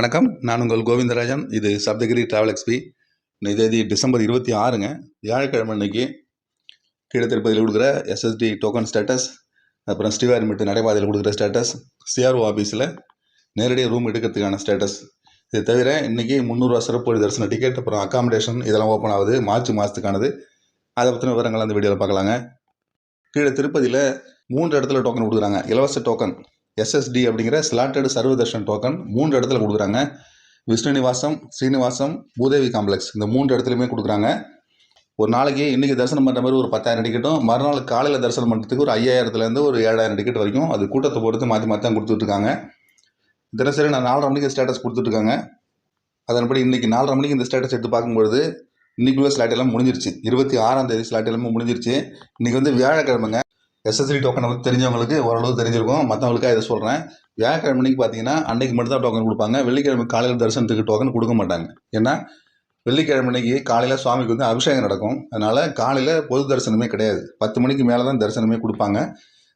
வணக்கம். நான் உங்கள் கோவிந்தராஜன். இது சப்தகிரி டிராவல் எக்ஸ்பி தேதி டிசம்பர் இருபத்தி ஆறுங்க. வியாழக்கிழமை அன்னைக்கு கீழே திருப்பதியில் கொடுக்குற எஸ்எஸ்டி டோக்கன் ஸ்டேட்டஸ் அப்புறம் ஸ்ரீவாரிமெட்டு நடைபாதையில் கொடுக்குற ஸ்டேட்டஸ் சிஆர்ஓ ஆஃபீஸில் நேரடியாக ரூம் எடுக்கிறதுக்கான ஸ்டேட்டஸ் இது தவிர இன்றைக்கி முந்நூறுரூவா சிறப்பு வழி தரிசன டிக்கெட் அப்புறம் அக்காமடேஷன் இதெல்லாம் ஓப்பன் ஆகுது. மார்ச் மாதத்துக்கானது அதை பற்றின விவரங்கள் அந்த வீடியோவில் பார்க்கலாங்க. கீழே திருப்பதியில் மூன்று இடத்துல டோக்கன் கொடுக்குறாங்க. இலவச டோக்கன் எஸ்எஸ்டி அப்படிங்கிற ஸ்லாட்டட் சர்வதர்ஷன் டோக்கன் மூன்று இடத்துல கொடுக்குறாங்க. விஷ்ணு நிவாசம் ஸ்ரீனிவாசம் பூதேவி காம்ப்ளெக்ஸ் இந்த மூன்று இடத்துலையுமே கொடுக்குறாங்க. ஒரு நாளைக்கு இன்றைக்கி தரிசனம் பண்ணுற மாதிரி ஒரு பத்தாயிரம் டிக்கெட்டும் மறுநாள் காலையில் தரிசனம் பண்ணுறதுக்கு ஒரு ஐயாயிரத்துலேருந்து ஒரு ஏழாயிரம் டிக்கெட் வரைக்கும் அது கூட்டத்தை பொறுத்து மாற்றி மாற்றி தான் கொடுத்துட்ருக்காங்க தினசரி நான் நாலரை மணிக்கு ஸ்டேட்டஸ் கொடுத்துட்ருக்காங்க அதன்படி இன்றைக்கி நாலரை மணிக்கு இந்த ஸ்டேட்டஸ் எடுத்து பார்க்கும்பொழுது இன்றைக்குள்ள ஸ்லாட் எல்லாம் முடிஞ்சிருச்சு. இருபத்தி ஆறாம் தேதி ஸ்லாட் எல்லாமே முடிஞ்சிருச்சு. இன்றைக்கி வந்து வியாழக்கிழமைங்க. எஸ்எஸ்டி டோக்கனை பற்றி தெரிஞ்சவங்களுக்கு ஓரளவு தெரிஞ்சிருக்கும். மற்றவங்களுக்காக இதை சொல்கிறேன் வியாழக்கிழமை மணிக்கு பார்த்தீங்கன்னா அன்னைக்கு மட்டும் தான் டோக்கன் கொடுப்பாங்க. வெள்ளிக்கிழமை காலையில் தரிசனத்துக்கு டோக்கன் கொடுக்க மாட்டாங்க. ஏன்னா வெள்ளிக்கிழமை அன்னைக்கு காலையில் சுவாமிக்கு வந்து அபிஷேகம் நடக்கும். அதனால் காலையில் பொது தரிசனமே கிடையாது. பத்து மணிக்கு மேலே தான் தரிசனமே கொடுப்பாங்க.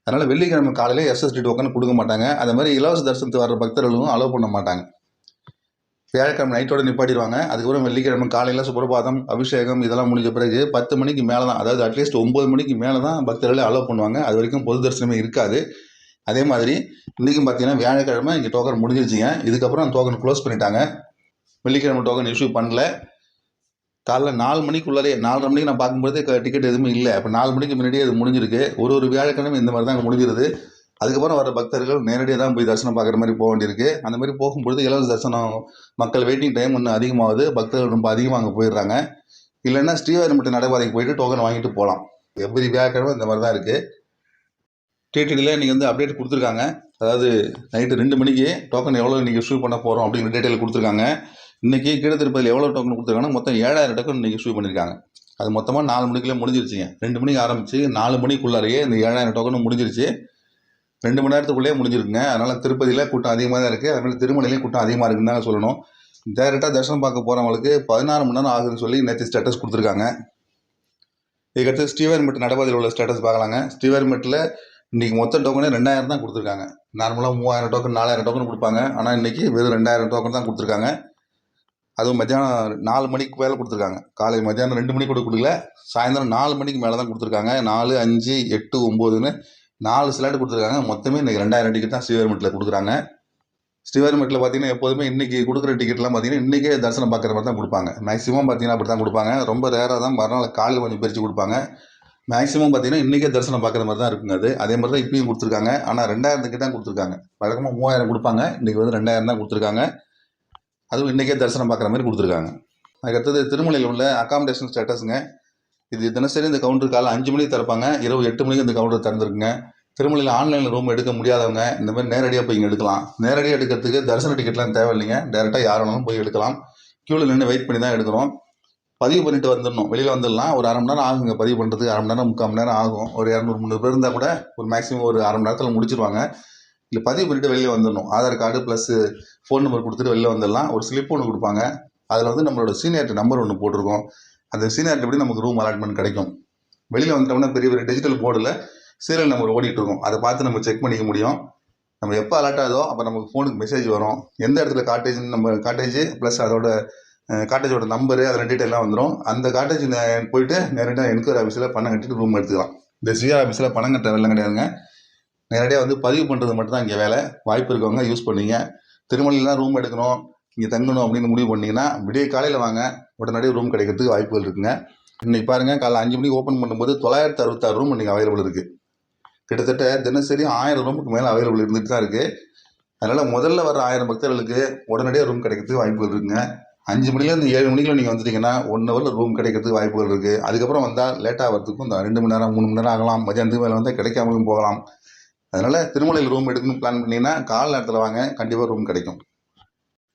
அதனால் வெள்ளிக்கிழமை காலையில் எஸ்எஸ்டி டோக்கன் கொடுக்க மாட்டாங்க. அதே மாதிரி இலவச தரிசனத்துக்கு வர பக்தர்களும் அலோவ் பண்ண மாட்டாங்க. வியாழக்கிழமை நைட்டோட நிப்பாட்டிடுவாங்க அதுக்கப்புறம் வெள்ளிக்கிழமை காலையில் சுப்பிரபாதம் அபிஷேகம் இதெல்லாம் முடிஞ்ச பிறகு பத்து மணிக்கு மேலே தான் அதாவது அட்லீஸ்ட் ஒம்பது மணிக்கு மேலே தான் பக்தர்களை அலோவ் பண்ணுவாங்க. அது வரைக்கும் பொது தரிசனமே இருக்காது. அதே மாதிரி இன்றைக்கும் பார்த்தீங்கன்னா வியாழக்கிழமை இங்கே டோக்கன் முடிஞ்சிருச்சிங்க. இதுக்கப்புறம் டோக்கன் க்ளோஸ் பண்ணிட்டாங்க. வெள்ளிக்கிழமை டோக்கன் இஷ்யூ பண்ணல. காலைல நாலு மணிக்குள்ளாரே நாலரை மணிக்கு நான் பார்க்கும்போது டிக்கெட் எதுவுமே இல்லை. அப்போ நாலு மணிக்கு முன்னாடியே அது முடிஞ்சிருக்கு. ஒரு ஒரு வியாழக்கிழமை இந்த மாதிரி தான் முடிஞ்சிருது. அதுக்கப்புறம் வர பக்தர்கள் நேரடியாக தான் போய் தரிசனம் பார்க்குற மாதிரி போக வேண்டியிருக்கு. அந்த மாதிரி போகும்பொழுது இலவச தரிசனம் மக்கள் வெயிட்டிங் டைம் இன்னும் அதிகமாகுது. பக்தர்கள் ரொம்ப அதிகமாக அங்கே போயிடுறாங்க. இல்லைன்னா ஸ்ரீவாரிமட்டை நடைபாதைக்கு போயிட்டு டோக்கன் வாங்கிட்டு போகலாம். எவ்ரி வியாழக்கிழமை இந்த மாதிரி தான் இருக்குது டிடிடியில் நீங்கள் வந்து அப்டேட் கொடுத்துருக்காங்க. அதாவது நைட்டு ரெண்டு மணிக்கு டோக்கன் எவ்வளோ இன்றைக்கி இஷ்யூ பண்ண போகிறோம் அப்படிங்கிற டீட்டெயில் கொடுத்துருக்காங்க. இன்றைக்கி கீழே திருப்பதியில் எவ்வளோ டோக்கன் கொடுத்துருக்காங்கன்னா மொத்தம் ஏழாயிரம் டோக்கன் இன்றைக்கி இஷ்யூ பண்ணியிருக்காங்க. அது மொத்தமாக நாலு மணிக்குள்ளே முடிஞ்சிருச்சுங்க. ரெண்டு மணிக்கு ஆரம்பித்து நாலு மணிக்குள்ளாரையே இந்த ஏழாயிரம் டோக்கனும் முடிஞ்சிருச்சு. ரெண்டு மணி நேரத்துக்குள்ளேயே முடிஞ்சிருக்குங்க. அதனால் திருப்பதியில் கூட்டம் அதிகமாக தான் இருக்குது அதுமாதிரி திருமலையிலையும் கூட்டம் அதிகமாக இருக்குன்னு தான் சொல்லணும். டேரெக்டாக தரிசனம் பார்க்க போகிறவங்களுக்கு பதினாறு மணி நேரம் ஆகுதுன்னு சொல்லி நேற்று ஸ்டேட்டஸ் கொடுத்துருக்காங்க. இதுக்கடுத்து ஸ்ரீவர்மெட் நடைபாதையில் உள்ள ஸ்டேட்டஸ் பார்க்கலாங்க. ஸ்ரீவர்மெட்டில் இன்றைக்கி மொத்த டோக்கனே ரெண்டாயிரம் தான் கொடுத்துருக்காங்க. நார்மலாக மூவாயிரம் டோக்கன் நாலாயிரம் டோக்கன் கொடுப்பாங்க. ஆனால் இன்றைக்கி வெறும் ரெண்டாயிரம் டோக்கன் தான் கொடுத்துருக்காங்க. அதுவும் மத்தியானம் நாலு மணிக்கு மேலே கொடுத்துருக்காங்க. காலை மத்தியானம் ரெண்டு மணிக்கு கூட கொடுக்கல. சாயந்தரம் நாலு மணிக்கு மேலே தான் கொடுத்துருக்காங்க. நாலு அஞ்சு எட்டு ஒம்போதுன்னு நாலு ஸ்லாட் கொடுத்துருக்காங்க. மொத்தமே இன்றைக்கி ரெண்டாயிரம் டிக்கெட் தான் ஸ்ரீவாரிமெட்டில் கொடுக்குறாங்க. ஸ்ரீவாரிமெட்டில் பார்த்தீங்கன்னா எப்போதுமே இன்றைக்கி கொடுக்குற டிக்கெட்லாம் பார்த்தீங்கன்னா இன்றைக்கே தரிசனம் பார்க்குற மாதிரி தான் கொடுப்பாங்க. மேக்ஸிமம் பார்த்தீங்கன்னா அப்படி தான் கொடுப்பாங்க. ரொம்ப ரேராக தான் மறுநாள் காலையில் கொஞ்சம் பிரித்து கொடுப்பாங்க. மேக்ஸிமம் பார்த்தீங்கன்னா இன்றைக்கே தரிசனம் பார்க்குற மாதிரி தான் இருக்குங்க அது. அதே மாதிரி தான் இப்பயும் கொடுத்துருக்காங்க. ஆனால் ரெண்டாயிரம் டிக்கெட் தான் கொடுத்துருக்காங்க. வழக்கமாக மூவாயிரம் கொடுப்பாங்க. இன்றைக்கி வந்து ரெண்டாயிரம் தான் கொடுத்துருக்காங்க. அதுவும் இன்றைக்கே தரிசனம் பார்க்குற மாதிரி கொடுத்துருக்காங்க. அதுக்கடுத்தது திருமலையில் உள்ள அகாமடேஷன் ஸ்டேட்டஸுங்க இது தினசரி இந்த கவுண்டர் காலை அஞ்சு மணிக்கு திறப்பாங்க. இரவு எட்டு மணிக்கு இந்த கவுண்டர் திறந்துருக்குங்க. திருமலையில் ஆன்லைனில் ரூம் எடுக்க முடியாதவங்க இந்த மாதிரி நேரடியாக போய் இங்கே எடுக்கலாம். நேரடியாக எடுக்கிறதுக்கு தரிசன டிக்கெட்லாம் தேவையில்லைங்க. டேரெக்டாக யார் வேணாலும் போய் எடுக்கலாம். க்யூவில் நின்று வெயிட் பண்ணி தான் எடுக்கிறோம். பதிவு பண்ணிட்டு வந்துடணும். வெளியில் வந்துடலாம். ஒரு அரை மணி நேரம் ஆகுங்க பதிவு பண்ணுறதுக்கு அரை மணி நேரம் முக்கால் மணி நேரம் ஆகும். ஒரு இரநூறு முந்நூறு பேர் இருந்தால் கூட ஒரு மேக்ஸிமம் ஒரு அரை மணி நேரத்தில் முடிச்சிருவாங்க. இல்லை பதிவு பண்ணிவிட்டு வெளியில் வந்துடணும். Aadhaar card plus phone number கொடுத்துட்டு வெளியில் வந்துடலாம். ஒரு ஸ்லிப் ஒன்று கொடுப்பாங்க. அதில் வந்து நம்மளோட சீனியர்ட்டு நம்பர் ஒன்று போட்டிருக்கோம். அந்த சீனியாரிட்டி படி நமக்கு ரூம் அலாட்மெண்ட் கிடைக்கும். வெளியில் வந்துட்டோம்னா பெரிய பெரிய டிஜிட்டல் போர்டில் சீரியல் நம்பர் ஓடிட்டு இருக்கும். அதை பார்த்து நம்ம செக் பண்ணிக்க முடியும். நம்ம எப்போ அலர்ட் ஆகுதோ அப்போ நமக்கு ஃபோனுக்கு மெசேஜ் வரும். எந்த இடத்துல காட்டேஜ் நம்ம காட்டேஜ் ப்ளஸ் அதோட காட்டேஜோட நம்பரு அதில் டீட்டெயிலாம் வந்துடும் அந்த காட்டேஜ் போயிட்டு நேரடியாக என்கொயரி ஆஃபீஸில் பணம் கட்டிட்டு ரூம் எடுத்துக்கலாம். இந்த சிஆர் ஆஃபீஸில் பணம் கட்ட வேலை கிடையாதுங்க. நேரடியாக வந்து பதிவு பண்ணுறது மட்டும் தான் இங்கே வேலை. வாய்ப்பு இருக்கவங்க யூஸ் பண்ணீங்க. திருமலையில் ரூம் எடுக்கணும். இங்கே தங்கணும் அப்படின்னு முடிவு பண்ணிங்கன்னா விடிய காலையில் வாங்க. உடனடியே ரூம் கிடைக்கிறதுக்கு வாய்ப்புகள் இருக்குங்க. இன்றைக்கி பாருங்கள் காலைல அஞ்சு மணிக்கு ஓப்பன் பண்ணும்போது தொள்ளாயிரத்து அறுபத்தாறு ரூம் இன்றைக்கி அவைலபிள் இருக்குது கிட்டத்தட்ட தினசரி ஆயிரம் ரூமுக்கு மேலே அவைலபிள் இருந்துட்டு தான் இருக்குது அதனால் முதல்ல வர ஆயிரம் பக்தர்களுக்கு உடனடியாக ரூம் கிடைக்கிறதுக்கு வாய்ப்புகள் இருக்குங்க. அஞ்சு மணிலேருந்து ஏழு மணிக்குள்ள நீங்கள் வந்துட்டீங்கன்னா ஒன் ஹவரில் ரூம் கிடைக்கிறதுக்கு வாய்ப்புகள் இருக்குது அதுக்கப்புறம் வந்தால் லேட்டாக வரதுக்கும் இந்த ரெண்டு மணி நேரம் மூணு மணி நேரம் ஆகலாம். மதியானத்துக்கு மேலே வந்தால் கிடைக்காமலும் போகலாம். அதனால் திருமலையில் ரூம் எடுக்கணும்னு பிளான் பண்ணிங்கன்னா கால நேரத்தில் வாங்க. கண்டிப்பாக ரூம் கிடைக்கும்.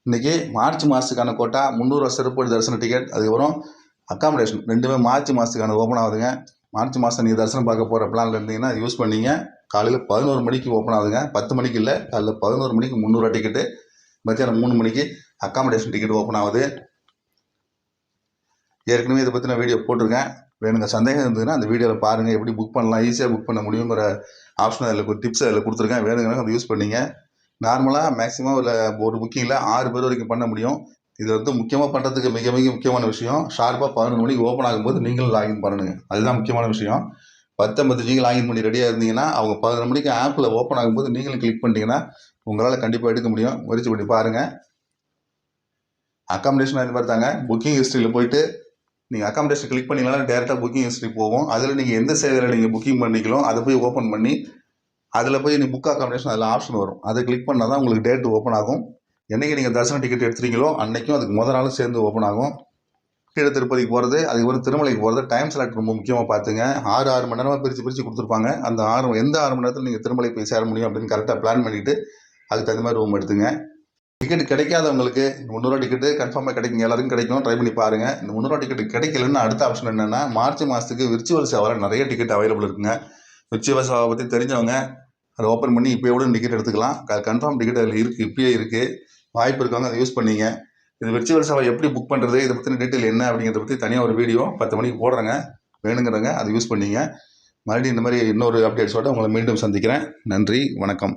இன்றைக்கி மார்ச் மாதத்துக்கான கோட்டா முந்நூறுவா சிறப்பு தரிசன டிக்கெட் அதுக்கப்புறம் அக்காமடேஷன் ரெண்டுமே மார்ச் மாதத்துக்கான ஓப்பன் ஆகுதுங்க. மார்ச் மாதம் நீங்கள் தரிசனம் பார்க்க போகிற பிளானில் இருந்தீங்கன்னா யூஸ் பண்ணிங்க. காலையில் பதினோரு மணிக்கு ஓப்பன் ஆகுதுங்க. பத்து மணிக்கு இல்லை காலையில் பதினோரு மணிக்கு முந்நூறுவா டிக்கெட்டு மத்தியானம் மூணு மணிக்கு அக்காமடேஷன் டிக்கெட் ஓப்பன் ஆகுது. ஏற்கனவே இதை பற்றின வீடியோ போட்டிருக்கேன். வேணுங்க சந்தேகம் இருந்ததுன்னா அந்த வீடியோவில் பாருங்கள் எப்படி புக் பண்ணலாம் ஈஸியாக புக் பண்ண முடியுங்கிற ஆப்ஷன் அதில் டிப்ஸ் அதில் கொடுத்துருக்கேன். வேணுங்கன்னா அதை யூஸ் பண்ணிங்க. நார்மலாக மேக்ஸிமம் ஒரு ஒரு புக்கிங்கில் ஆறு பேர் வரைக்கும் பண்ண முடியும். இது வந்து முக்கியமாக பண்ணுறதுக்கு மிக மிக முக்கியமான விஷயம். ஷார்ப்பாக பதினொன்று மணிக்கு ஓப்பன் ஆகும்போது நீங்களும் லாகின் பண்ணணுங்க அதுதான் முக்கியமான விஷயம். பத்தொம்பது நீங்கள் லாகின் பண்ணி ரெடியாக இருந்தீங்கன்னா அவங்க பதினொன்று மணிக்கு ஆப்பில் ஓப்பன் ஆகும்போது நீங்களும் கிளிக் பண்ணிட்டீங்கன்னா உங்களால் கண்டிப்பாக எடுக்க முடியும். முயற்சி பண்ணி பாருங்கள் அக்காமடேஷன் அது மாதிரி தாங்க புக்கிங் ஹிஸ்ட்ரியில் போயிட்டு நீங்கள் அக்காமடேஷன் கிளிக் பண்ணிங்கன்னா டேரெக்டாக புக்கிங் ஹிஸ்ட்ரி போகும். அதில் நீங்கள் எந்த சேவையில் நீங்கள் புக்கிங் பண்ணிக்கலாம் அதை போய் ஓப்பன் பண்ணி அதில் போய் நீ புக் அக்காமடேஷன் அதில் ஆப்ஷன் வரும். அதை கிளிக் பண்ணால் தான் உங்களுக்கு டேட் ஓப்பன் ஆகும். என்றைக்கு நீங்கள் தரிசன டிக்கெட் எடுத்துறீங்களோ அன்றைக்கும் அதுக்கு முதல் நாளும் சேர்ந்து ஓப்பன் ஆகும். கீழே திருப்பதிக்கு போகிறது அதுக்கப்புறம் திருமலைக்கு போகிறது டைம் செலக்ட் ரொம்ப முக்கியமாக பார்த்துங்க. ஆறு ஆறு மணி நேரமாக பிரித்து பிரித்து கொடுத்துருப்பாங்க. அந்த ஆறு எந்த ஆறு மணி நேரத்தில் நீங்கள் திருமலை போய் சேர முடியும் அப்படின்னு கரெக்டாக பிளான் பண்ணிவிட்டு அதுக்கு தகுந்த மாதிரி ரூம் எடுத்துங்க. டிக்கெட் கிடைக்காதவங்களுக்கு இந்த முந்நூறுவா டிக்கெட்டு கன்ஃபார்மாக கிடைக்குங்க எல்லாருக்கும் கிடைக்கும். ட்ரை பண்ணி பாருங்கள் இந்த முந்நூறுவா டிக்கெட் கிடைக்கலன்னு அடுத்த ஆப்ஷன் என்னென்னா மார்ச் மாதத்துக்கு விர்ச்சுவல் சேவரில் நிறைய டிக்கெட் அவைலபிள் இருக்குங்க. விர்ச்சுவல் சேவை பற்றி தெரிஞ்சவங்க அதை ஓப்பன் பண்ணி இப்போ எவ்வளோ டிக்கெட் எடுத்துக்கலாம். கன்ஃபார்ம் டிக்கெட் அதில் இருக்குது இப்பயே இருக்குது வாய்ப்பு இருக்கவங்க அதை யூஸ் பண்ணிங்க. இது விர்ச்சுவல் சேவை எப்படி புக் பண்ணுறது இதை பற்றின டீட்டெயில் என்ன அப்படிங்கிறத பற்றி தனியாக ஒரு வீடியோ பத்து மணிக்கு போடுறேங்க. வேணுங்கிறவங்க அதை யூஸ் பண்ணிங்க. மறுபடியும் இந்த மாதிரி இன்னொரு அப்டேட்ஸோட உங்களை மீண்டும் சந்திக்கிறேன். நன்றி வணக்கம்.